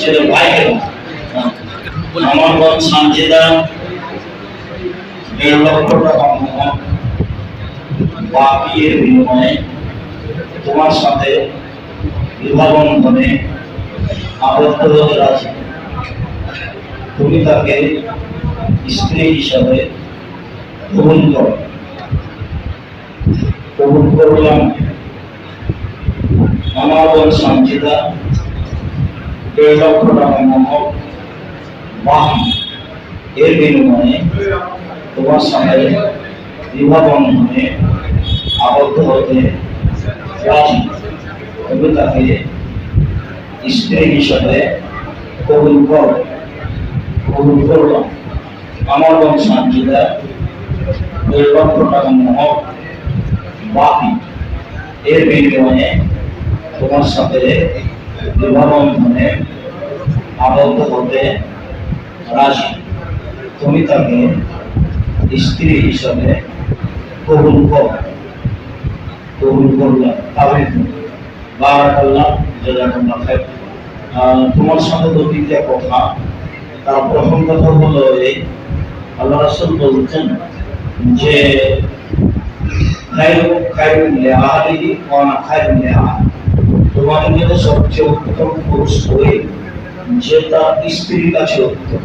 ছেলে ভাইকে আমার বোন সানজিদা দেড় লক্ষ টাকা বাকির বিনিময়ে তোমার সাথে বিবাহবন্ধনে আবদ্ধ হতে রাজি। তুমি তাকে স্ত্রী হিসাবে কবুল করো। কবুল করলাম। আমার বোন সঞ্চিতা দেড় লক্ষ টাকা মোহর বাহন এর বিনিময়ে তোমার সাথে বিবাহ বন্ধনে আবদ্ধ হতে রাজি তুমি তাকে স্ত্রী হিসাবে কবুল করো কবুল করলাম আমার বোন সঞ্চিতা দেড় লক্ষ টাকা মোহর বাকি এর বিনিময়ে তোমার সাথে বিবাহ বন্ধনে আবদ্ধ হতে রাজি তুমি তাকে স্ত্রী হিসাবে কবুল কর। কবুল করলাম। খাইর। আহ, তোমার সাথে তো দ্বিতীয় কথা। তার প্রথম কথা হলো এই আল্লাহ রাসূল বলছেন যে খায়রু খায়রু লিআলিহি ওয়া আনা খায়রু লিআলি তোমাদের মধ্যে সবচেয়ে উত্তম পুরুষ ওই যে তার স্ত্রীর কাছে উত্তম।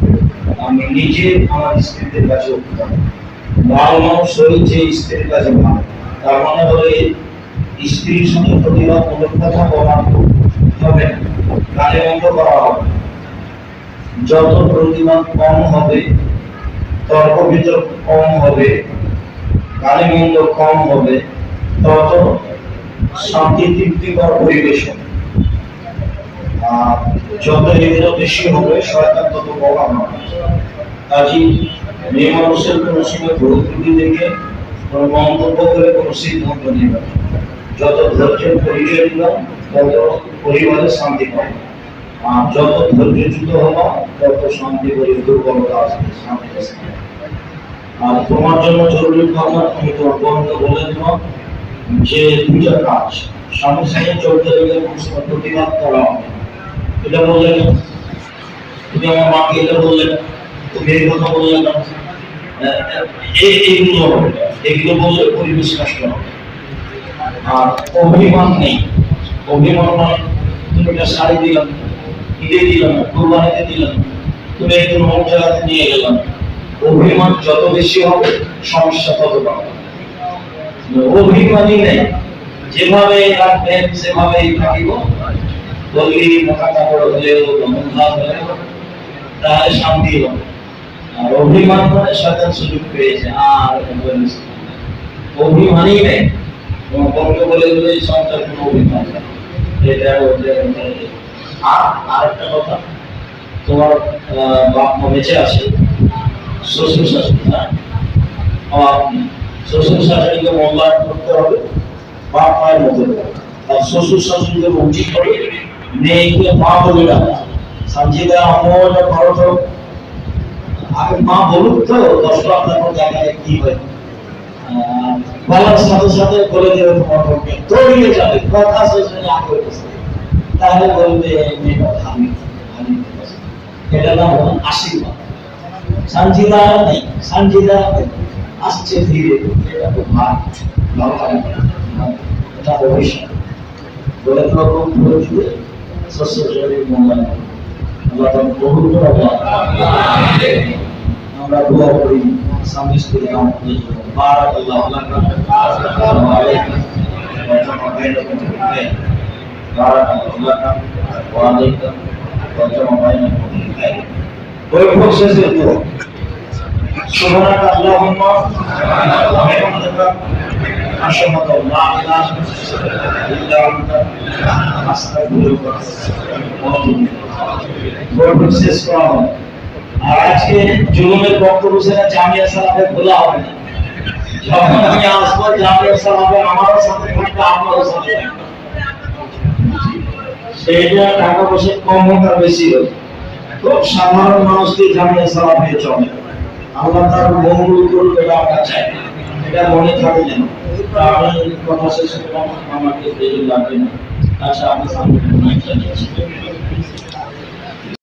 আমি নিজে আমার স্ত্রীদের কাছে উত্তম। ভালো মানুষ যে স্ত্রীর কাছে ভালো তার মানে হলো স্ত্রীর সঙ্গে প্রতিবাদমূলক কথা বলা হবে না গানে বন্ধ করা হবে যত প্রতিবাদ কম হবে, তর্ক বিতর্ক কম হবে মন্দ কম হবে, তত শান্তি তৃপ্তিকর যত হবে, শয়তান তত হবে মেয়ে মানুষের কোনো সময় দেখে কোনো মন্তব্য করে কোনো সিদ্ধান্ত নেবে যত ধৈর্যের পরিচয় তত পরিবারে শান্তি আর যত ধৈর্যচ্যুত হলো তত শান্তি পরি দুর্বলতা আসবে, শান্তি আর তোমার জন্য জরুরি কথা আমি তোমার বলে দেবো যে দুইটা কাজ স্বামী সঙ্গে চলতে গেলে প্রতিবাদ করা হবে? এটা বললে না তুমি আমার মাকে এটা বললে না তুমি এই কথা বললে না এইগুলো এগুলো বললে পরিবেশ নষ্ট হবে। আর অভিমান নেই। অভিমান নয় তুমি একটা শাড়ি দিলাম, ঈদে দিলাম, কোরবানিতে দিলাম, তুমি একটু অন্য জায়গাতে নিয়ে গেলাম। অভিমান যত বেশি হবে, সমস্যা তত বাড়বে। অভিমানই নেই। যেভাবে রাখবেন, সেভাবেই থাকিব। বললি মোটা কাপড় হলেও মন্দা হলেও তাহলে শান্তি হবে। আর অভিমান মানে শয়তান সুযোগ পেয়েছে, আর। অভিমানই নেই। তোমার বলকে বলে দিলে সংসার কোনো অভিমান নেই। এটা। আর আরেকটা কথা, তোমার বাপ মা বেঁচে আছে, শ্বশুর শাশুড়ি হ্যাঁ শ্বশুর শাশুড়িকে মূল্যায়ন করতে হবে বাপ মায়ের মতো আর শ্বশুর শাশুড়িকে উচিত হবে মেয়েকে মা বলে ডাকা। সঞ্জিতা অমল তো। আগে মা বলুক তো দশটা আপনার জায়গায় কি হয়। বলার সাথে সাথে বলে দেবে তোমার বোনকে দৌড়িয়ে যাবে, কথা শেষ হয়ে আগে তাহলে বলবে, মেয়েটা ভাবি এটা নাম হলো আশীর্বাদ। সঞ্জিদা নেই সঞ্জিদা আসছে ধীরে বলে করে দিলে শস্য শরীর মঙ্গল আল্লাহ করে। আমরা দোয়া করি, স্বামী স্ত্রী আমাদের বারাকাল্লাহু লাকা, আসসালামু আলাইকুম। বারাকাল্লাহু লাকা ওয়া আলাইকুম। ওয়া ওই প্রসেসের তো سبحانك اللهم وبحمدك أشهد أن لا إله إلا أنت أستغفرك وأتوب إليك শেষ করা হবে আর আজকে জুলুমের বক্তব্য সেটা জামিয়া সালাফে খোলা হবে না যখন আমি আসবো জামিয়া সালাফে আমারও সাথে থাকবে আপনারও সাথে থাকবে সেইটা টাকা পয়সা কম হোক আর বেশি হোক খুব সাধারণ মানুষকে জামিয়া সালাফে চলে আল্লাহ তার মঙ্গল করতে আমরা চাই। এটা মনে থাকে যেন। কথা শেষ লাগবে না। আচ্ছা সামনে